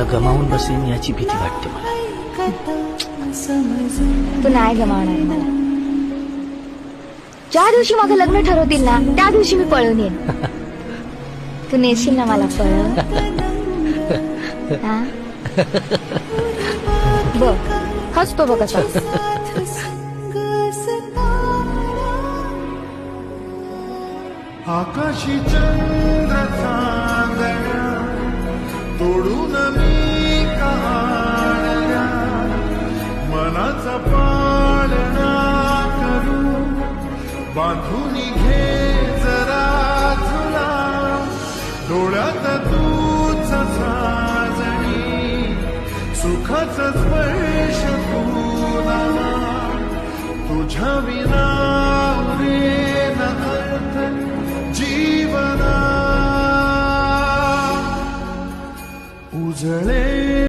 तुला गमावून बसेन याची भीती वाटते मला. तू नाही गमावणार मला. ज्या दिवशी माझं लग्न ठरवतील ना त्या दिवशी मी पळून येईन. तू नेशील ना मला पळून? हा? बघ हसतो बघ कसा आकाशी चंद्र मनाचा पाळणा करू. बांधून घे जरा झुला डोळ्यात तूच साजणी. सुखाचा स्पर्श तुला. तुझ्या विना उरेन अर्थ जीवना. उजळे